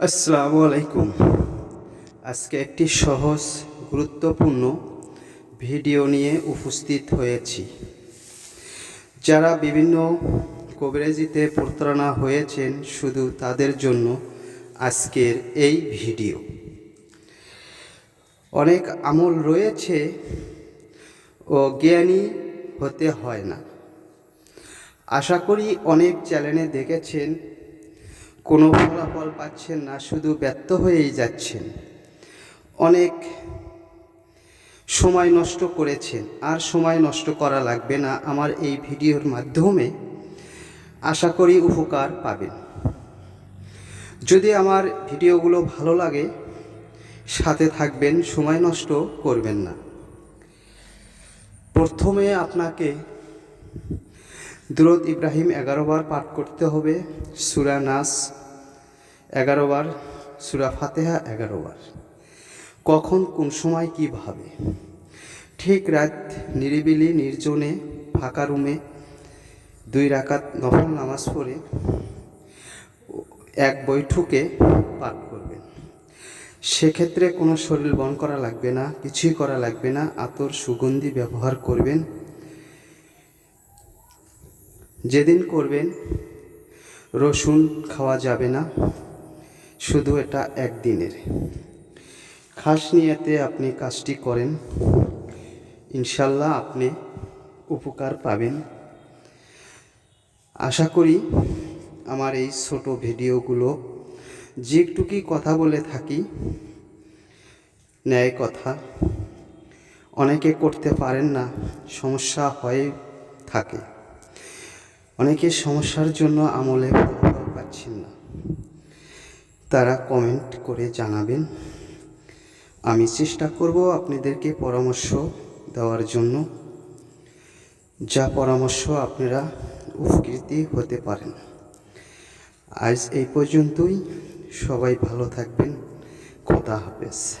আসসালামু আলাইকুম। আজকে একটি সহজ, গুরুত্বপূর্ণ ভিডিও নিয়ে উপস্থিত হয়েছি। যারা বিভিন্ন কবিরাজিতে প্রতারণা হয়েছেন শুধু তাদের জন্য আজকের এই ভিডিও। অনেক আমল রয়েছে ও জ্ঞানী হতে হয় না। আশা করি অনেক চ্যানেলে দেখেছেন কোনো ফলাফল পাচ্ছেন না, শুধু ব্যর্থ হয়েই যাচ্ছেন। অনেক সময় নষ্ট করেছেন, আর সময় নষ্ট করা লাগবে না আমার এই ভিডিওর মাধ্যমে। আশা করি উপকার পাবেন। যদি আমার ভিডিওগুলো ভালো লাগে, সাথে থাকবেন, সময় নষ্ট করবেন না। প্রথমে আপনাকে দুরদ ইব্রাহিম এগারো বার পাঠ করতে হবে, সুরা নাস। এগারো বার, সুরা ফাতেহা এগারো বার। কখন, কোন সময় কীভাবে ঠিক রাত নিরিবিলি, নির্জনে, ফাঁকা রুমে, দুই রাকাত নফল নামাজ পড়ে এক বৈঠকে পাঠ করবেন। সেক্ষেত্রে কোনো শরীর বন করা লাগবে না, কিছুই করা লাগবে না, আতর সুগন্ধি ব্যবহার করবেন। যেদিন করবেন, রসুন খাওয়া যাবে না শুধু এটা একদিনের। খাস নিয়েতে আপনি কাজটি করেন, ইনশাল্লাহ আপনি উপকার পাবেন। আশা করি আমার এই ছোট ভিডিওগুলো যে একটুকি কথা বলে থাকি, ন্যায় কথা। অনেকে করতে পারেন না, সমস্যা হয়ে থাকে। অনেকে সমস্যার জন্য আমলে ফলাফল পাচ্ছেন না। তারা কমেন্ট করে জানাবেন। আমি চেষ্টা করব আপনাদেরকে পরামর্শ দেওয়ার জন্য। যা পরামর্শ আপনারা উপকৃত হতে পারেন। আজ এই পর্যন্তই। সবাই ভালো থাকবেন। খোদা হাফেজ।